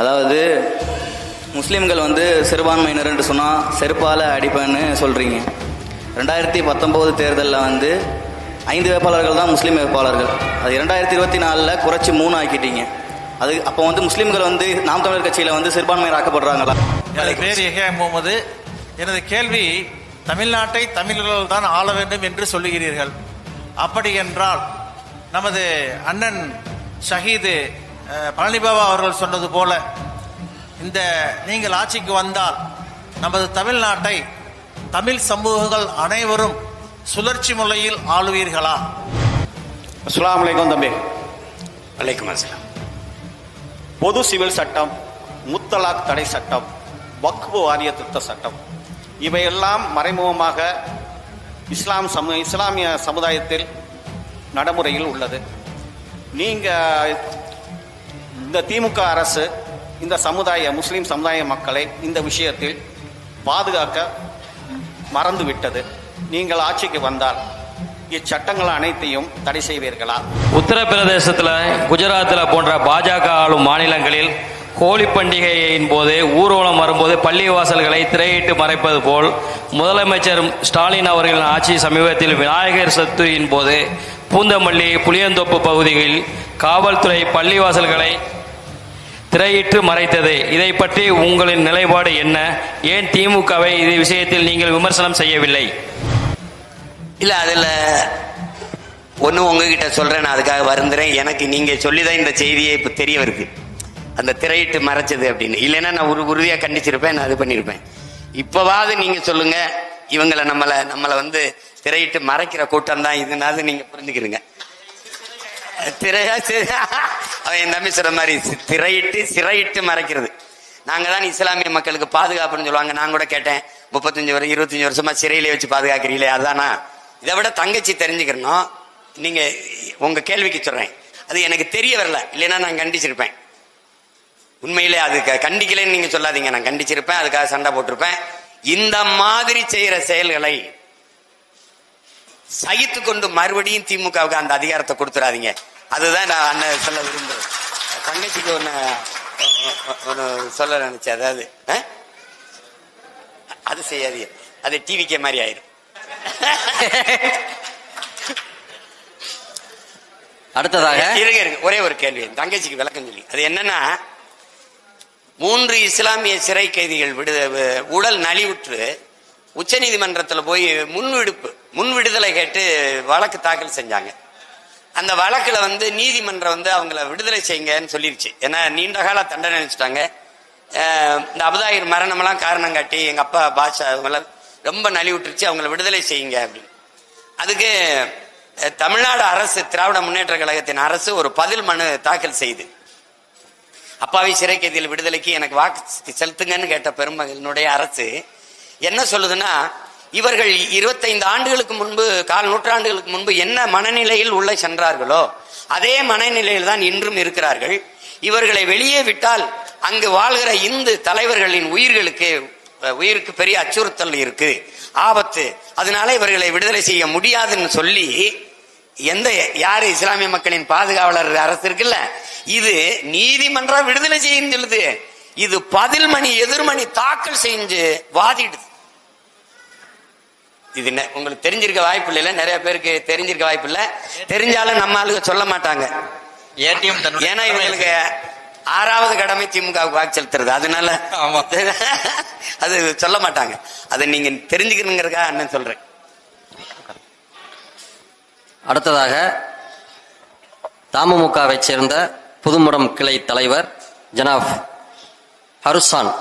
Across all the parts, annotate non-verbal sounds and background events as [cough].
அதாவது முஸ்லீம்கள் வந்து சிறுபான்மையினர் என்று சொன்னால் செருப்பால் அடிப்பேன்னு சொல்கிறீங்க ரெண்டாயிரத்தி பத்தொம்போது தேர்தலில் வந்து ஐந்து வேட்பாளர்கள் தான் முஸ்லீம் வேட்பாளர்கள். அது இரண்டாயிரத்தி இருபத்தி நாலில் குறைச்சி மூணு ஆக்கிட்டீங்க. அது அப்போ வந்து முஸ்லீம்கள் வந்து நாம் தமிழர் கட்சியில் வந்து சிறுபான்மையர் ஆக்கப்படுறாங்களா எனது பேர் எஹியா முகமது? எனது கேள்வி தமிழ்நாட்டை தமிழர்கள் தான் ஆள வேண்டும் என்று சொல்லுகிறீர்கள். அப்படி என்றால் நமது அண்ணன் ஷஹீது பழனிபாபா அவர்கள் சொன்னது போல இந்த நீங்கள் ஆட்சிக்கு வந்தால் நமது தமிழ்நாட்டை தமிழ் சமூகங்கள் அனைவரும் சுழற்சி முறையில் ஆளுவீர்களா? அஸ்ஸலாமு அலைக்கும் தம்பி. வலைக்கம் அஸ்ஸலாம். பொது சிவில் சட்டம் முத்தலாக் தடை சட்டம் வக்ஃபு வாரிய திருத்த சட்டம் இவையெல்லாம் மறைமுகமாக இஸ்லாம் சமு இஸ்லாமிய சமுதாயத்தில் நடைமுறையில் உள்ளது. நீங்க இந்த திமுக அரசு இந்த சமுதாய முஸ்லீம் சமுதாய மக்களை இந்த விஷயத்தில் பாதுகாக்க மறந்துவிட்டது. நீங்கள் ஆட்சிக்கு வந்தால் இச்சட்டங்கள் அனைத்தையும் தடை செய்வீர்களா? உத்தரப்பிரதேசத்தில் குஜராத்தில் போன்ற பாஜக ஆளும் மாநிலங்களில் ஹோலி பண்டிகையின் போது ஊர்வலம் வரும்போது பள்ளிவாசல்களை திரையிட்டு மறைப்பது போல் முதலமைச்சர் ஸ்டாலின் அவர்களின் ஆட்சி சமீபத்தில் விநாயகர் சதுர்த்தியின் போது பூந்தமல்லி புளியந்தோப்பு பகுதிகளில் காவல்துறை பள்ளிவாசல்களை திரையிட்டு மறைத்தது. இதை பற்றி உங்களின் நிலைப்பாடு என்ன? ஏன் திமுகவை இது விஷயத்தில் நீங்கள் விமர்சனம் செய்யவில்லை? இல்ல அதுல ஒன்று உங்ககிட்ட சொல்றேன் நான் அதுக்காக வருந்துறேன். எனக்கு நீங்க சொல்லிதான் இந்த செய்தியே இப்போ தெரிய வருது அந்த திரையிட்டு மறைச்சது அப்படின்னு. இல்லைன்னா நான் ஒரு உறுதியாக கண்டிச்சிருப்பேன் நான் அது பண்ணியிருப்பேன் இப்போவாவது நீங்க சொல்லுங்க இவங்களை நம்மளை நம்மளை வந்து திரையிட்டு மறைக்கிற கூட்டம் தான் இதுனாது நீங்க புரிஞ்சுக்கிறீங்க திரையா சரி அவன் என் தம்பி சொல்ற மாதிரி திரையிட்டு சிறையிட்டு மறைக்கிறது. நாங்கள் தான் இஸ்லாமிய மக்களுக்கு பாதுகாப்புன்னு சொல்லுவாங்க. நான் கூட கேட்டேன். முப்பத்தஞ்சு வருஷம் இருபத்தஞ்சு வருஷமா சிறையிலே வச்சு பாதுகாக்கிறீங்களே அதானா இதை விட தங்கச்சி தெரிஞ்சுக்கிறனும் நீங்க உங்க கேள்விக்கு சொல்றேன். அது எனக்கு தெரிய வரல. இல்லைன்னா நான் கண்டிச்சிருப்பேன். உண்மையிலே அது க- நீங்க சொல்லாதீங்க. நான் கண்டிச்சிருப்பேன். அதுக்காக சண்டை போட்டிருப்பேன். இந்த மாதிரி செய்யற செயல்களை சகித்து கொண்டு மறுபடியும் திமுகவுக்கு அந்த அதிகாரத்தை கொடுத்துறாதீங்க. அதுதான் நான் அண்ணன் சொல்ல விரும்புறேன். தங்கச்சிக்கு ஒண்ணு ஒன்று சொல்ல நினைச்சேன். அதாவது? அது செய்யாதீங்க. அது டிவிக்கே மாதிரி ஆயிரும். அடுத்ததாக? இருங்க இருங்க ஒரே ஒரு கேள்வி. தங்கச்சிக்கு விளக்கம் சொல்லி. அது என்னன்னா மூன்று இஸ்லாமிய சிறை கைதிகள் விடு உடல் நலிவுற்று உச்சநீதிமன்றத்தில் போய் முன்விடுப்பு முன் விடுதலை கேட்டு வழக்கு தாக்கல் செஞ்சாங்க. அந்த வழக்கில் வந்து நீதிமன்றம் வந்து அவங்கள விடுதலை செய்யுங்கன்னு சொல்லிருச்சு. ஏன்னா நீண்ட கால தண்டனை நினைச்சிட்டாங்க இந்த அபதாயிர் மரணமெல்லாம் காரணம் காட்டி எங்கள் அப்பா பாஷா அவங்கள ரொம்ப நலிவுற்றுச்சு அவங்கள விடுதலை செய்யுங்க அப்படின்னு. அதுக்கு தமிழ்நாடு அரசு திராவிட முன்னேற்ற கழகத்தின் அரசு ஒரு பதில் மனு தாக்கல் செய்து. அப்பாவி சிறை விடுதலைக்கு எனக்கு வாக்கு செலுத்துங்கன்னு கேட்ட பெருமகனுடைய அரசு என்ன சொல்லுதுன்னா இவர்கள் இருபத்தைந்து ஆண்டுகளுக்கு முன்பு கால் நூற்றாண்டுகளுக்கு முன்பு என்ன மனநிலையில் உள்ள சென்றார்களோ அதே மனநிலையில் தான் இன்றும் இருக்கிறார்கள். இவர்களை வெளியே விட்டால் அங்கு வாழ்கிற இந்து தலைவர்களின் உயிர்களுக்கு உயிருக்கு பெரிய அச்சுறுத்தல் இருக்கு. ஆபத்து. அதனால இவர்களை விடுதலை செய்ய முடியாதுன்னு சொல்லி எந்த யார் இஸ்லாமிய மக்களின் பாதுகாவலர் அரசு இருக்குல்ல இது நீதிமன்றம் விடுதலை செய்யும் சொல்லுது. இது பதில் மணி எதிர்மணி தாக்கல் செஞ்சு வாதிடுது. இது உங்களுக்கு தெரிஞ்சிருக்க வாய்ப்பு இல்லைல்ல. நிறைய பேருக்கு தெரிஞ்சிருக்க வாய்ப்பு இல்ல. தெரிஞ்சாலும் நம்ம ஆளுங்க சொல்ல மாட்டாங்க. ஏடிஎம் ஏன்னா இவங்களுக்கு ஆறாவது கடமை திமுகவுக்கு வாக்கு செலுத்துறது. அதனால ஆமா. [laughs] அது சொல்ல மாட்டாங்க. அதை நீங்க தெரிஞ்சுக்கணுங்கிறதுக்காக அண்ணன் சொல்றேன். அடுத்ததாக தமுமுகவைச் சேர்ந்த புதுமுடம் கிளை தலைவர் ஜனாப் ஹருசான்.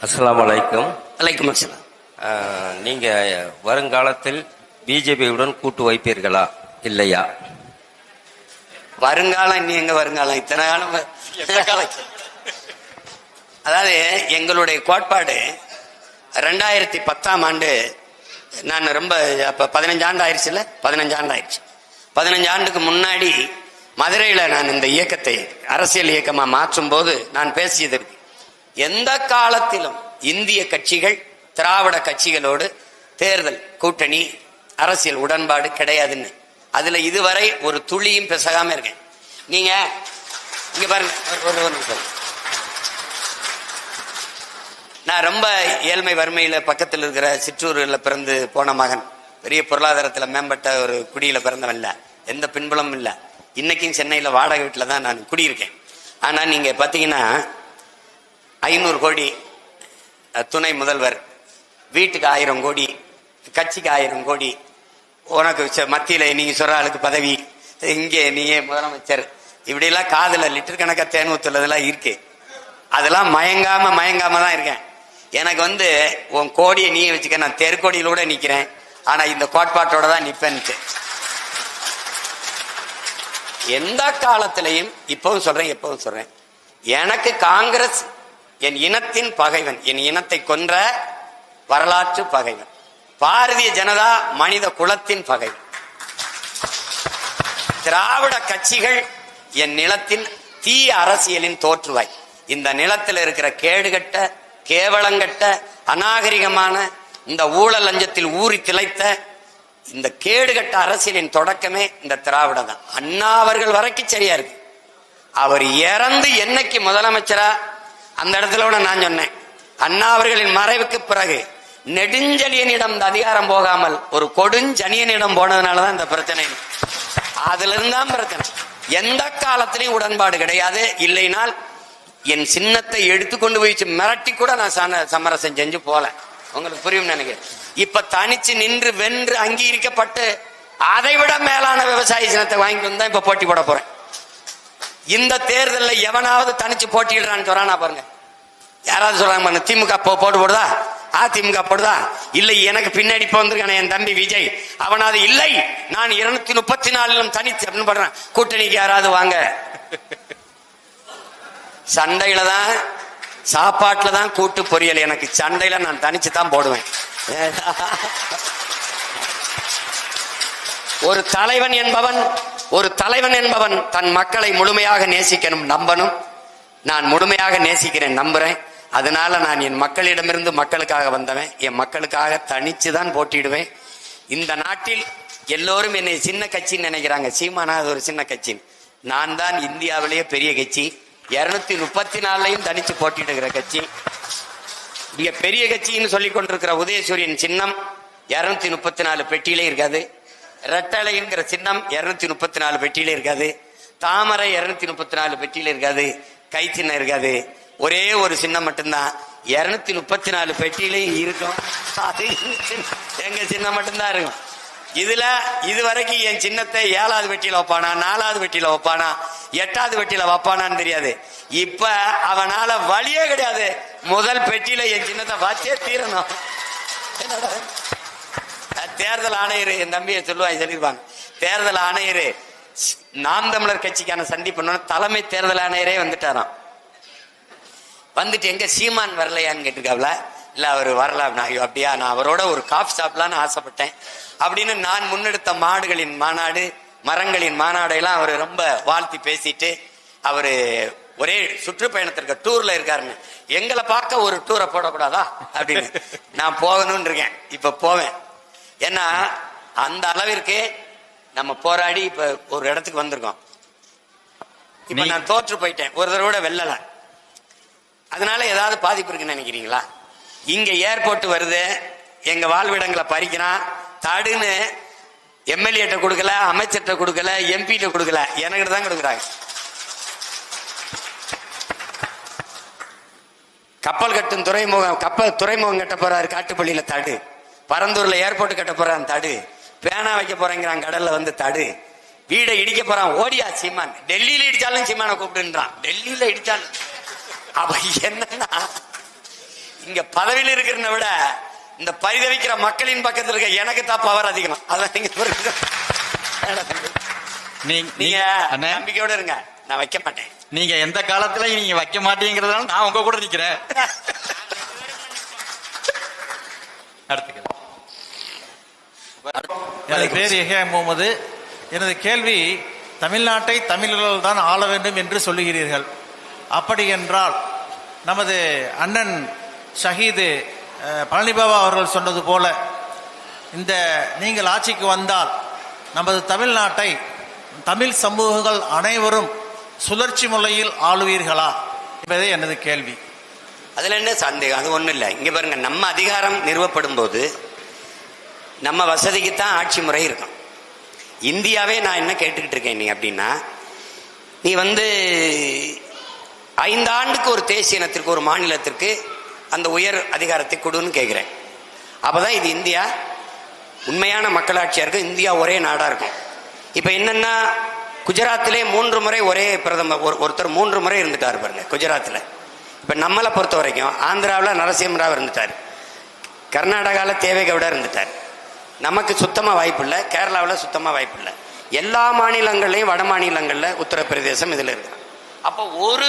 அஸ்ஸலாமு அலைக்கும். வலைக்கம் அஸ்ஸலாம். அஹ், நீங்க வருங்காலத்தில் பிஜேபியுடன் கூட்டு வைப்பீர்களா? இல்லையா? வருங்காலம் இனி எங்க வருங்காலம்? இத்தனை காலம் அதாவது எங்களுடைய கோட்பாடு ரெண்டாயிரத்தி பத்தாம் ஆண்டு நான் ரொம்ப அப்ப பதினஞ்சு ஆண்டு ஆயிடுச்சுல்ல பதினஞ்சு ஆண்டு ஆயிடுச்சு பதினஞ்சு ஆண்டுக்கு முன்னாடி மதுரையில நான் இந்த இயக்கத்தை அரசியல் இயக்கமா மாற்றும் போது நான் பேசியது இருக்கு. எந்த காலத்திலும் இந்திய கட்சிகள் திராவிட கட்சிகளோடு தேர்தல் கூட்டணி அரசியல் உடன்பாடு கிடையாதுன்னு. அதுல இதுவரை ஒரு துளியும் பிசகாம இருக்கேன். நீங்க இங்க பாருங்க ஒரு- ஒரு நிமிஷம். நான் ரொம்ப ஏழ்மை வறுமையில பக்கத்தில் இருக்கிற சிற்றூர்ல பிறந்து போன மகன். பெரிய பொருளாதாரத்துல மேம்பட்ட ஒரு குடியில பிறந்தவன் இல்ல. எந்த பின்புலமும் இல்லை. இன்னைக்கும் சென்னையில வாடகை வீட்டில் தான் நான் குடியிருக்கேன். ஆனா நீங்க பாத்தீங்கன்னா ஐநூறு கோடி துணை முதல்வர். வீட்டுக்கு ஆயிரம் கோடி கட்சிக்கு ஆயிரம் கோடி. உனக்கு மத்தியில் நீங்கள் சொல்கிற ஆளுக்கு பதவி இங்கே நீயே முதலமைச்சர். இப்படிலாம் காதில் லிட்டர் கணக்காக தேன் ஊத்துறதெல்லாம் இருக்கு. அதெல்லாம் மயங்காம மயங்காம தான் இருக்கேன். எனக்கு வந்து உன் கோடியை நீ வச்சுக்க நான் தெருக்கோடியில் கூட நிற்கிறேன் ஆனால் இந்த கோட்பாட்டோட தான் நிற்பேன்ட்டு எந்த காலத்திலையும் இப்பவும் சொல்றேன் எப்பவும் சொல்றேன். எனக்கு காங்கிரஸ் என் இனத்தின் பகைவன் என் இனத்தை கொன்ற வரலாற்று பகைவன். பாரதிய ஜனதா மனித குலத்தின் பகைவன். திராவிட கட்சிகள் என் நிலத்தின் தீய அரசியலின் தோற்றுவாய். இந்த நிலத்தில் இருக்கிற கேடுகட்ட கேவலங்கட்ட அநாகரிகமான இந்த ஊழல் லஞ்சத்தில் ஊறி திளைத்த இந்த கேடுகட்ட அரசியலின் தொடக்கமே இந்த திராவிடம் தான் அண்ணா அவர்கள் வரைக்கும் சரியா இருக்கு. அவர் இறந்து என்னைக்கு முதலமைச்சரா? அந்த இடத்துல கூட நான் சொன்னேன். அண்ணா அவர்களின் மறைவுக்கு பிறகு நெடுஞ்செழியனிடம் இந்த அதிகாரம் போகாமல் ஒரு கொடுஞ்சனியனிடம் போனதுனாலதான் இந்த பிரச்சனை. அதுல இருந்தான் பிரச்சனை. எந்த காலத்திலையும் உடன்பாடு கிடையாது. இல்லைனால் என் சின்னத்தை எடுத்துக்கொண்டு போய் மிரட்டி கூட நான் சமரசம் செஞ்சு போல. உங்களுக்கு புரியும் நினைக்கிறேன். இப்ப தனிச்சு நின்று வென்று அங்கீகரிக்கப்பட்டு அதை விட மேலான விவசாய சின்னத்தை வாங்கிட்டு வந்தா இப்ப போட்டி போட போறேன். இந்த தேர்தலில் எவனாவது தனிச்சு போட்டியிடுறான்னு சொல்றானா பாருங்க. யாராவது சொல்றாங்க பாருங்க திமுக போட்டு போடுதா? அதிமுக போடுதா? இல்லை எனக்கு பின்னாடி போந்திருக்கான என் தம்பி விஜய். அவனாவது இல்லை நான் இருநூத்தி முப்பத்தி நாலிலும் தனித்து அப்படின்னு பண்றேன் கூட்டணிக்கு யாராவது வாங்க. சண்டையில தான் சாப்பாட்டில் தான் கூட்டு பொரியல். எனக்கு சண்டையில நான் தனிச்சு தான் போடுவேன். [laughs] ஒரு தலைவன் என்பவன் ஒரு தலைவன் என்பவன் தன் மக்களை முழுமையாக நேசிக்கணும் நம்பணும். நான் முழுமையாக நேசிக்கிறேன் நம்புறேன். அதனால நான் என் மக்களிடமிருந்து மக்களுக்காக வந்தவன். என் மக்களுக்காக தனிச்சு தான் போட்டிடுவேன் இந்த நாட்டில் எல்லோரும் என்னை சின்ன கட்சின்னு நினைக்கிறாங்க. சீமானா அது ஒரு சின்ன கட்சி. நான் தான் இந்தியாவிலேயே பெரிய கட்சி. இருநூத்தி முப்பத்தி நாலுலையும் தனிச்சு போட்டிடுகிற கட்சி. இங்க பெரிய கட்சின்னு சொல்லிக் கொண்டிருக்கிற உதயசூரியன் சின்னம் இருநூத்தி முப்பத்தி நாலு பெட்டியிலே இருக்காது. ரெட்டலைங்கிற சின்னம் இருநூத்தி முப்பத்தி நாலு பெட்டியில இருக்காது. தாமரை இருநூத்தி முப்பத்தி நாலு பெட்டியில இருக்காது. கை சின்னம் இருக்காது. ஒரே ஒரு சின்னம் மட்டும்தான். இருநூத்தி முப்பத்தி நாலு பெட்டியிலையும் இருக்கும். அது எங்க சின்னம் மட்டும்தான் இருக்கும். இதுல இது வரைக்கும் என் சின்னத்தை ஏழாவது வெட்டியில வைப்பானா நாலாவது வெட்டியில வைப்பானா எட்டாவது வெட்டியில வைப்பானான்னு தெரியாது. இப்ப அவனால வழியே கிடையாது. முதல் பெட்டியில என் சின்னத்தை வச்சே தீரணும். என்னடா? தேர்தல் ஆணையர் என் தம்பியை சொல்லுவாங்க சொல்லிருப்பாங்க. தேர்தல் ஆணையர் நாம் தமிழர் கட்சிக்கான சந்திப்பு தலைமை தேர்தல் ஆணையரே வந்துட்டாராம். வந்துட்டு எங்க சீமான் வரலையான்னு கேட்டிருக்காப்ல? இல்ல அவர் வரலாம் நான் ஐயோ அப்படியா நான் அவரோட ஒரு காஃபி சாப்பிடலான்னு ஆசைப்பட்டேன். அப்படின்னு நான் முன்னெடுத்த மாடுகளின் மாநாடு மரங்களின் மாநாடையெல்லாம் அவர் ரொம்ப வாழ்த்தி பேசிட்டு அவர் ஒரே சுற்றுப்பயணத்திற்கு டூர்ல இருக்காருன்னு எங்களை பார்க்க ஒரு டூரை போடக்கூடாதா? அப்படின்னு. நான் போகணும்னு இருக்கேன். இப்ப போவேன். ஏன்னா அந்த அளவிற்கு நம்ம போராடி இப்ப ஒரு இடத்துக்கு வந்திருக்கோம். இப்ப நான் தோற்று போயிட்டேன். ஒரு தடவை கூட வெல்லல. அதனால ஏதாவது பாதிப்பு இருக்குன்னு நினைக்கிறீங்களா? இங்க ஏர்போர்ட் வருது எங்க வாழ்விடங்களை பறிக்கிறான் தடுன்னு எம்எல்ஏட்ட கொடுக்கல அமைச்சர்கிட்ட கொடுக்கல எம்பிட்ட கொடுக்கல. எனக்கு தான் கொடுக்குறாங்க. கப்பல் கட்டும் துறைமுகம் கப்பல் துறைமுகம் கட்ட போறாரு காட்டுப்பள்ளியில தடு. பரந்தூர்ல ஏர்போர்ட் கட்ட போறான் தடு. பேனா வைக்க போறேங்கிறான் கடல்ல வந்து தடு. வீடை இடிக்க போறான் ஓடியா சீமான். டெல்லியில இடிச்சாலும் சீமானை கூப்பிடுன்றான். டெல்லியில இடிச்சாலும். அவ என்னன்னா இங்க பதவியில் இருக்கிறத விட இந்த பரிதவிக்கிற மக்களின் பக்கத்துல இருக்க எனக்கு தான் பவர் அதிகம். அதான் நீங்க. நீங்க நம்பிக்கையோட இருங்க. நான் வைக்க மாட்டேன். நீங்க எந்த காலத்துல நீங்க வைக்க மாட்டீங்கிறதுனால நான் உங்க கூட நிக்கிறேன். [laughs] அடுத்து கேள்வி. எனது பேர் எஹியா முகமது. எனது கேள்வி தமிழ்நாட்டை தமிழர்கள் தான் ஆள வேண்டும் என்று சொல்லுகிறீர்கள். அப்படி என்றால் நமது அண்ணன் ஷஹீது பழனிபாபா அவர்கள் சொன்னது போல இந்த நீங்கள் ஆட்சிக்கு வந்தால் நமது தமிழ்நாட்டை தமிழ் சமூகங்கள் அனைவரும் சுழற்சி முறையில் ஆளுவீர்களா என்பதே எனது கேள்வி. அதில் என்ன சந்தேகம்? அது ஒன்றும் இல்லை. இங்கே பாருங்கள் நம்ம அதிகாரம் நிறுவப்படும் போது நம்ம வசதிக்கு தான் ஆட்சி முறை இருக்கும் இந்தியாவே நான் என்ன கேட்டுக்கிட்டு இருக்கேன் நீ அப்படின்னா நீ வந்து ஐந்தாண்டுக்கு ஒரு தேசிய இனத்திற்கு ஒரு மாநிலத்திற்கு அந்த உயர் அதிகாரத்தை கொடுன்னு கேட்குறேன் அப்போ தான் இது இந்தியா உண்மையான மக்களாட்சியாக இருக்கும் இந்தியா ஒரே நாடாக இருக்கும். இப்போ என்னென்னா குஜராத்திலே மூன்று முறை ஒரே பிரதமர் ஒரு- ஒருத்தர் மூன்று முறை இருந்துட்டார் பாருங்க குஜராத்தில். இப்போ நம்மளை பொறுத்த வரைக்கும் ஆந்திராவில் நரசிம்மராவ் இருந்துட்டார். கர்நாடகாவில் தேவேகவுடா இருந்துட்டார். நமக்கு சுத்தமாக வாய்ப்பு இல்லை கேரளாவில் சுத்தமாக வாய்ப்பு இல்லை எல்லா மாநிலங்கள்லையும் வட மாநிலங்களில் உத்தரப்பிரதேசம் இதில் இருக்கு. அப்போ ஒரு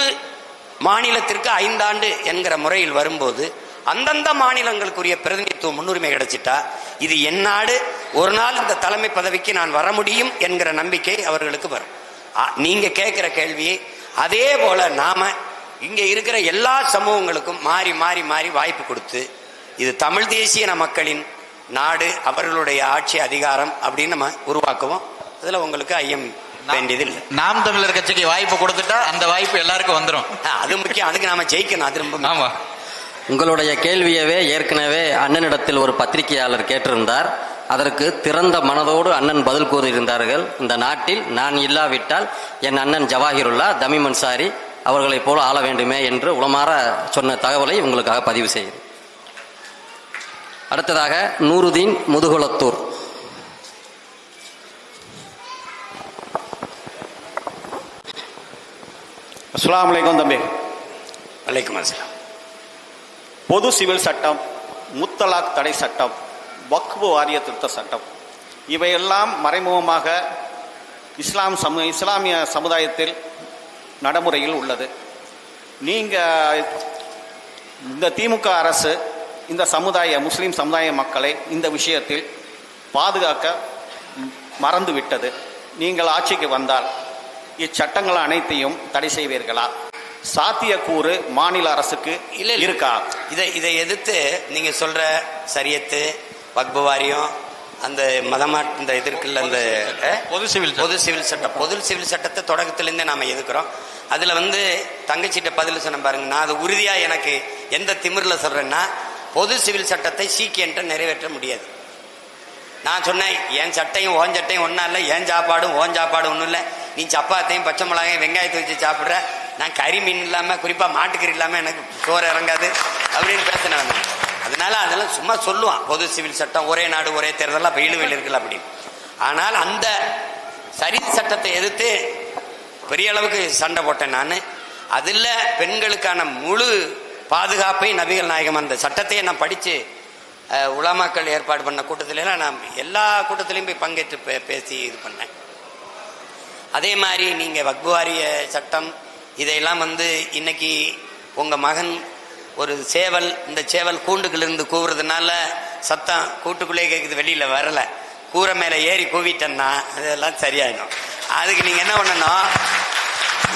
மாநிலத்திற்கு ஐந்தாண்டு என்கிற முறையில் வரும்போது அந்தந்த மாநிலங்களுக்குரிய பிரதிநிதித்துவம் முன்னுரிமை கிடைச்சிட்டா இது என் நாடு ஒரு நாள் இந்த தலைமை பதவிக்கு நான் வர முடியும் என்கிற நம்பிக்கை அவர்களுக்கு வரும். நீங்க கேட்கிற கேள்வியை அதே போல நாம இங்க இருக்கிற எல்லா சமூகங்களுக்கும் மாறி மாறி மாறி வாய்ப்பு கொடுத்து இது தமிழ் தேசிய மக்களின் நாடு அவர்களுடைய ஆட்சி அதிகாரம் அப்படின்னு நம்ம உருவாக்குவோம். அதுல உங்களுக்கு ஐயம் வேண்டியது இல்லை நாம் தமிழர் கட்சிக்கு வாய்ப்பு கொடுத்துட்டா அந்த வாய்ப்பு எல்லாருக்கும் வந்துரும். அது முக்கியம். அதுக்கு நாம ஜெயிக்கணும். அது ரொம்ப உங்களுடைய கேள்வியவே ஏற்கனவே அண்ணனிடத்தில் ஒரு பத்திரிகையாளர் கேட்டிருந்தார். அதற்கு திறந்த மனதோடு அண்ணன் பதில் கூறியிருந்தார்கள். இந்த நாட்டில் நான் இல்லாவிட்டால் என் அண்ணன் ஜவாஹிருல்லா தமிம் அன்சாரி அவர்களைப் போல ஆள வேண்டுமே என்று உளமாற சொன்ன தகவலை உங்களுக்காக பதிவு செய்கிறேன். அடுத்ததாக நூருதீன் முதுகுளத்தூர் அஸ்ஸலாமு அலைக்கும் தம்பி. வலைக்கும் அஸ்ஸலாம். பொது சிவில் சட்டம் முத்தலாக் தடை சட்டம் வக்ஃபு வாரிய திருத்த சட்டம் இவையெல்லாம் மறைமுகமாக இஸ்லாம் சமு இஸ்லாமிய சமுதாயத்தில் நடைமுறையில் உள்ளது. நீங்க இந்த திமுக அரசு இந்த சமுதாய முஸ்லிம் சமுதாய மக்களை இந்த விஷயத்தில் பாதுகாக்க மறந்து விட்டது நீங்கள் ஆட்சிக்கு வந்தால் இச்சட்டங்கள் அனைத்தையும் தடை செய்வீர்களா? சாத்தியக்கூறு மாநில அரசுக்கு இல்ல. இருக்கா? இதை இதை எதிர்த்து நீங்க சொல்ற சரியத்து வக்பு வாரியம் அந்த மதமா இந்த இது இருக்குல்ல அந்த பொது சிவில். பொது சிவில் சட்டம். பொது சிவில் சட்டத்தை தொடக்கத்திலிருந்தே நாம எதுக்குறோம் அதுல வந்து தங்கச்சிட்ட பதில் சொன்ன பாருங்க. நான் அது உறுதியா எனக்கு எந்த திமிர்ல சொல்றேன்னா பொது சிவில் சட்டத்தை சீக்கியன்ட்ட நிறைவேற்ற முடியாது. நான் சொன்னேன் என் சட்டையும் ஓன் சட்டையும் ஒன்றா இல்லை என் சாப்பாடும் ஓன் சாப்பாடும் ஒன்றும் இல்லை. நீ சப்பாத்தையும் பச்சை மிளகாயும் வெங்காயத்தை வச்சு சாப்பிட்ற. நான் கறி மீன் இல்லாமல் குறிப்பாக மாட்டுக்கறி இல்லாமல் எனக்கு சோறு இறங்காது அப்படின்னு பேசினேன் அதனால அதெல்லாம் சும்மா சொல்லுவான் பொது சிவில் சட்டம் ஒரே நாடு ஒரே தேர்தல் அப்போ இழுவையில் இருக்குல்ல அப்படின்னு. ஆனால் அந்த சரி சட்டத்தை எதிர்த்து பெரிய அளவுக்கு சண்டை போட்டேன் நான். அதில் பெண்களுக்கான முழு பாதுகாப்பை நபிகள் நாயகம் அந்த சட்டத்தையே நான் படித்து உலமாக்கள் ஏற்பாடு பண்ண கூட்டத்திலாம் நான் எல்லா கூட்டத்திலையும் போய் பங்கேற்று பே- பேசி இது பண்ணேன். அதே மாதிரி நீங்கள் வக்வாரிய சட்டம் இதையெல்லாம் வந்து இன்னைக்கு உங்கள் மகன் ஒரு சேவல் இந்த சேவல் கூண்டுகளிருந்து கூவுறதுனால சத்தம் கூட்டுக்குள்ளே கேட்குது வெளியில் வரலை. கூரை மேலே ஏறி கூவிட்டேன்னா அதெல்லாம் சரியாயிடும். அதுக்கு நீங்கள் என்ன பண்ணணும்?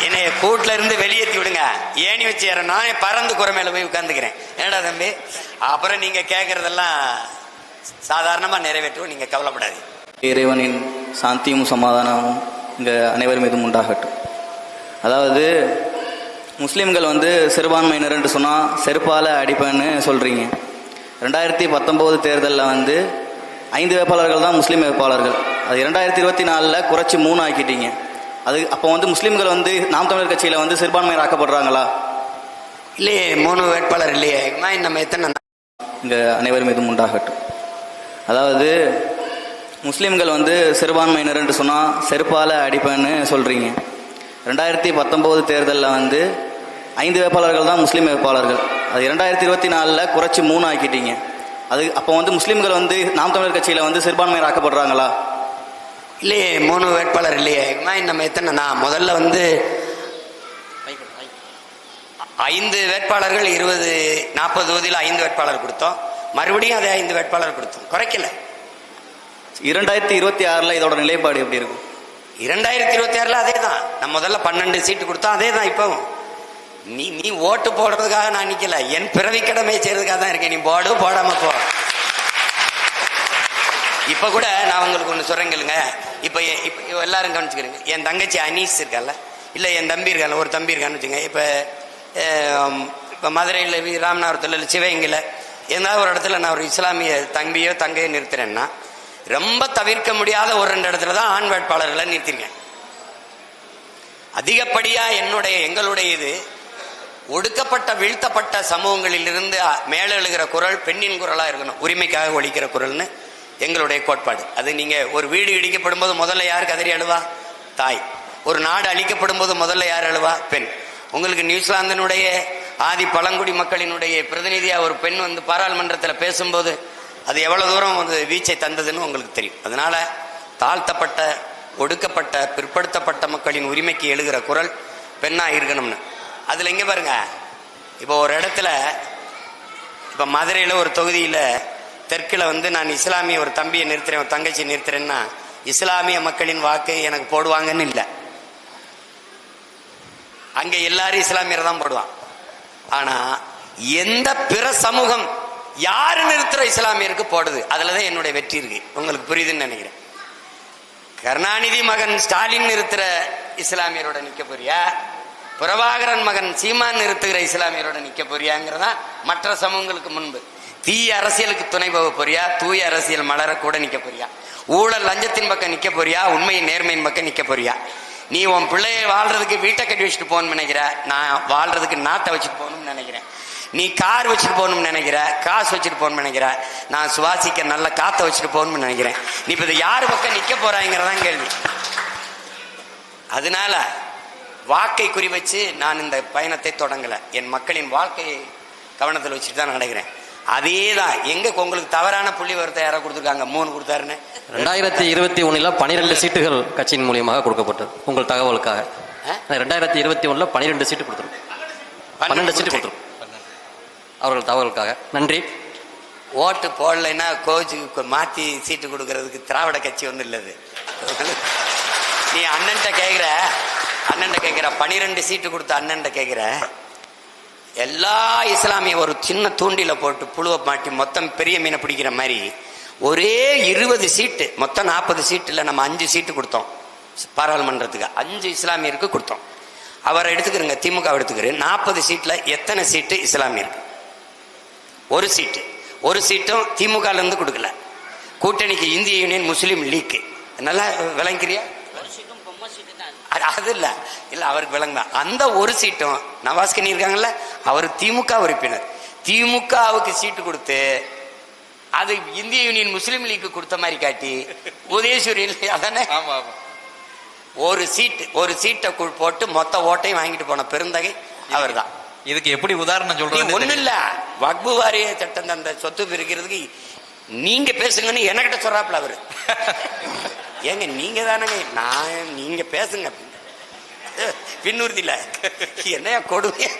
என்னைய கூட்டில இருந்து வெளியேற்றி விடுங்க. ஏணி வச்சு ஏறணும். நான் பறந்து குறை மேலே போய் உட்காந்துக்கிறேன் ஏடா தம்பி? அப்புறம் நீங்கள் கேட்குறதெல்லாம் சாதாரணமாக நிறைவேற்றுவோம். நீங்கள் கவலைப்படாது இறைவனின் சாந்தியும் சமாதானமும் இங்கே அனைவர் மீதும் உண்டாகட்டும். அதாவது முஸ்லீம்கள் வந்து சிறுபான்மையினர் என்று சொன்னால் செருப்பால் அடிப்பேன்னு சொல்கிறீங்க ரெண்டாயிரத்தி பத்தொம்போது தேர்தலில் வந்து ஐந்து வேட்பாளர்கள் தான் முஸ்லீம் வேட்பாளர்கள். அது இரண்டாயிரத்தி இருபத்தி நாலில் குறைச்சி மூணு ஆக்கிட்டீங்க. அது அப்போ வந்து முஸ்லீம்கள் வந்து நாம் தமிழர் கட்சியில் வந்து சிறுபான்மையர் ஆக்கப்படுறாங்களா இல்லையே மூணு வேட்பாளர் இல்லையே. நம்ம எத்தனை இங்கே அனைவர் மீதும் உண்டாகட்டும். அதாவது முஸ்லீம்கள் வந்து சிறுபான்மையினர் என்று சொன்னால் செருப்பால் அடிப்பேன்னு சொல்கிறீங்க ரெண்டாயிரத்தி பத்தொம்போது தேர்தலில் வந்து ஐந்து வேட்பாளர்கள் தான் முஸ்லீம் வேட்பாளர்கள். அது இரண்டாயிரத்தி இருபத்தி நாலில் குறைச்சி மூணு ஆக்கிட்டீங்க. அது அப்போ வந்து முஸ்லீம்கள் வந்து நாம் தமிழர் கட்சியில் வந்து சிறுபான்மையர் ஆக்கப்படுறாங்களா இல்லையே மூணு வேட்பாளர் இல்லையே. நம்ம எத்தனை? நான் முதல்ல வந்து ஐந்து வேட்பாளர்கள் இருபது நாற்பது தொகுதியில் ஐந்து வேட்பாளர் கொடுத்தோம். மறுபடியும் அதே ஐந்து வேட்பாளர் கொடுத்தோம். குறைக்கல. இரண்டாயிரத்தி இருபத்தி ஆறில் இதோட நிலைப்பாடு எப்படி இருக்கும்? இரண்டாயிரத்தி இருபத்தி ஆறுல அதே தான் நான் முதல்ல பன்னெண்டு சீட்டு கொடுத்தோம் அதே தான் இப்பவும் நீ நீ ஓட்டு போடுறதுக்காக நான் நிக்கல. என் பிறவி கடமை செய்யறதுக்காக தான் இருக்கேன். நீ போடு போடாம போ. இப்ப கூட நான் உங்களுக்கு ஒண்ணு சொல்றேன் கேளுங்க. இப்ப இப்போ எல்லாரும் கவனிச்சுக்கிறீங்க. என் தங்கச்சி அனீஸ் இருக்கல்ல? இல்லை என் தம்பி இருக்கல ஒரு தம்பி இருக்கான்னு வச்சுங்க இப்ப இப்போ மதுரையில் ராமநாதபுரத்தில் இல்லை சிவகங்கையில் ஏதாவது ஒரு இடத்துல நான் ஒரு இஸ்லாமிய தம்பியோ தங்கையோ நிறுத்துறேன்னா ரொம்ப தவிர்க்க முடியாத ஒரு ரெண்டு இடத்துல தான் ஆண் வேட்பாளர்களை நிறுத்திருக்கேன். அதிகப்படியா என்னுடைய எங்களுடைய இது ஒடுக்கப்பட்ட வீழ்த்தப்பட்ட சமூகங்களிலிருந்து மேலெழுகிற குரல் பெண்ணின் குரலாக இருக்கணும். உரிமைக்காக ஒழிக்கிற குரல்னு எங்களுடைய கோட்பாடு. அது நீங்க ஒரு வீடு இடிக்கப்படும் போது முதல்ல யார் கதறி அழுவா? தாய். ஒரு நாடு அழிக்கப்படும் போது முதல்ல யார் அழுவா? பெண். உங்களுக்கு நியூசிலாந்தினுடைய ஆதி பழங்குடி மக்களினுடைய பிரதிநிதியா ஒரு பெண் வந்து பாராளுமன்றத்தில் பேசும்போது அது எவ்வளவு தூரம் வந்து வீச்சை தந்ததுன்னு உங்களுக்கு தெரியும். அதனால தாழ்த்தப்பட்ட ஒடுக்கப்பட்ட பிற்படுத்தப்பட்ட மக்களின் உரிமைக்கு எழுகிற குரல் பெண்ணா இருக்கணும்னு. அதுல இங்க பாருங்க. இப்போ ஒரு இடத்துல இப்ப மதுரையில ஒரு தொகுதியில தெற்கில் வந்து நான் இஸ்லாமிய ஒரு தம்பியை நிறுத்துறேன் ஒரு தங்கச்சி நிறுத்துறேன்னா இஸ்லாமிய மக்களின் வாக்கு எனக்கு போடுவாங்கன்னு இல்லை. அங்கே எல்லாரும் இஸ்லாமியர் தான் போடுவான் ஆனால் எந்த பிற சமூகம் யார் நிறுத்துற இஸ்லாமியருக்கு போடுது? அதுலதான் என்னுடைய வெற்றி இருக்கு. உங்களுக்கு புரியுதுன்னு நினைக்கிறேன். கருணாநிதி மகன் ஸ்டாலின் நிறுத்துற இஸ்லாமியரோட நிற்க போறியா? பிரபாகரன் மகன் சீமான் நிறுத்துகிற இஸ்லாமியரோட நிற்க போறியாங்கிறதா மற்ற சமூகங்களுக்கு முன்பு. தீய அரசியலுக்கு துணை போக போறியா? தூய அரசியல் மலர கூட நிக்க போறியா? ஊழல் லஞ்சத்தின் பக்கம் நிக்க போறியா? உண்மையின் நேர்மையின் பக்கம் நிக்க போறியா? நீ உன் பிள்ளைய வாழ்றதுக்கு வீட்டை கட்டி வச்சுட்டு போகணும்னு நினைக்கிற? நான் வாழ்றதுக்கு நாத்தை வச்சுட்டு போகணும்னு நினைக்கிறேன். நீ கார் வச்சுட்டு போகணும்னு நினைக்கிற? காசு வச்சுட்டு போகணும்னு நினைக்கிற? நான் சுவாசிக்க நல்ல காற்றை வச்சுட்டு போகணும்னு நினைக்கிறேன். நீ இப்ப இது யார் பக்கம் நிக்க போறாங்கிறதான் கேள்வி. அதனால வாக்கை குறி வச்சு நான் இந்த பயணத்தை தொடங்கல. என் மக்களின் வாழ்க்கையை கவனத்தில் வச்சுட்டு தான் நடக்கிறேன். அதே தான் எங்க உங்களுக்கு தவறான புள்ளி வரத்தை யாரோ கொடுத்துருக்காங்க? மூணு கொடுத்தாருன்னு. ரெண்டாயிரத்தி இருபத்தி ஒண்ணுல பனிரெண்டு சீட்டுகள் கட்சியின் மூலியமாக கொடுக்கப்பட்டது. உங்கள் தகவலுக்காக. ரெண்டாயிரத்தி இருபத்தி ஒண்ணுல பனிரெண்டு சீட்டு கொடுத்துரும் பன்னெண்டு சீட்டு கொடுத்துரும் அவர்கள் தகவலுக்காக. நன்றி. ஓட்டு போடலைன்னா கோச்சுக்கு மாத்தி சீட்டு கொடுக்கறதுக்கு திராவிட கட்சி ஒன்றும் இல்லது. நீ அண்ணன்ட்ட கேக்குற. அண்ணன்ட்ட கேக்குற. பனிரெண்டு சீட்டு கொடுத்த அண்ணன்ட்ட கேக்குற. எல்லா இஸ்லாமிய ஒரு சின்ன தூண்டில போட்டு புழுவை மாட்டி மொத்தம் பெரிய மீனை பிடிக்கிற மாதிரி ஒரே இருபது சீட்டு மொத்தம் நாற்பது சீட்டுல நம்ம அஞ்சு சீட்டு கொடுத்தோம். பாராளுமன்றத்துக்கு அஞ்சு இஸ்லாமியருக்கு கொடுத்தோம். அவரை எடுத்துக்கிறங்க திமுக எடுத்துக்கிறேன். நாற்பது சீட்ல எத்தனை சீட்டு இஸ்லாமியருக்கு? ஒரு சீட்டு. ஒரு சீட்டும் திமுக இருந்து கொடுக்கல. கூட்டணிக்கு இந்திய யூனியன் முஸ்லீம் லீக் நல்லா விளங்கிறியா அது இல்ல. இல்ல அவருக்கு விளங்க அந்த ஒரு சீட்டும் நவாஸ்கனி இருக்காங்கல்ல அவர் திமுக உறுப்பினர். திமுகவுக்கு சீட்டு கொடுத்து அது இந்திய யூனியன் முஸ்லீம் லீக் கொடுத்த மாதிரி காட்டி உதயசூரியன் அதானே? ஒரு சீட்டு ஒரு சீட்டை போட்டு மொத்த ஓட்டையும் வாங்கிட்டு போன பெருந்தகை அவர்தான். இதுக்கு எப்படி உதாரணம் சொல்றது ஒண்ணு இல்ல. வக்பு வாரிய சட்டம் அந்த சொத்து பிரிக்கிறதுக்கு நீங்க பேசுங்கன்னு என்கிட்ட சொல்றாப்ல அவரு. [laughs] ஏங்க நீங்க தானங்க? நான் நீங்க பேசுங்க. பின்னூர்த்தில என்னையா கொடுமையா?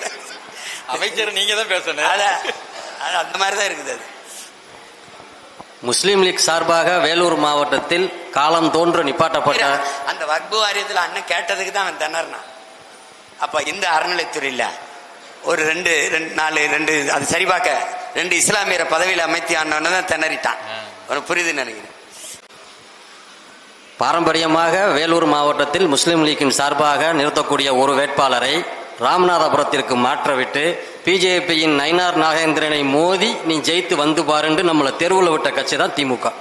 அமைச்சர் நீங்க தான் பேசணும். அத அது அந்த மாதிரி தான் இருக்குது அது. முஸ்லீம் லீக் சார்பாக வேலூர் மாவட்டத்தில் காலம் தோன்று நிப்பாட்டப்பட்ட அந்த வக்பு வாரியத்துல அண்ணன் கேட்டதுக்கு தான் அவன் திணறினா? அப்ப இந்த அறநிலைத்துறையில ஒரு ரெண்டு ரெண்டு நாலு ரெண்டு அது சரி பார்க்க. ரெண்டு இஸ்லாமியரை பதவியில் அமைத்தி ஆனவன தான் திணறிட்டான் உனக்கு புரியுதுன்னு நினைக்கிறேன். பாரம்பரியமாக வேலூர் மாவட்டத்தில் முஸ்லீம் லீக்கின் சார்பாக நிறுத்தக்கூடிய ஒரு வேட்பாளரை ராமநாதபுரத்திற்கு மாற்றவிட்டு பிஜேபியின் நயினார் நாகேந்திரனை மோதி நீ ஜெயித்து வந்து பாருன்னு நம்மளை தெருவில் விட்ட கட்சி தான் திமுக.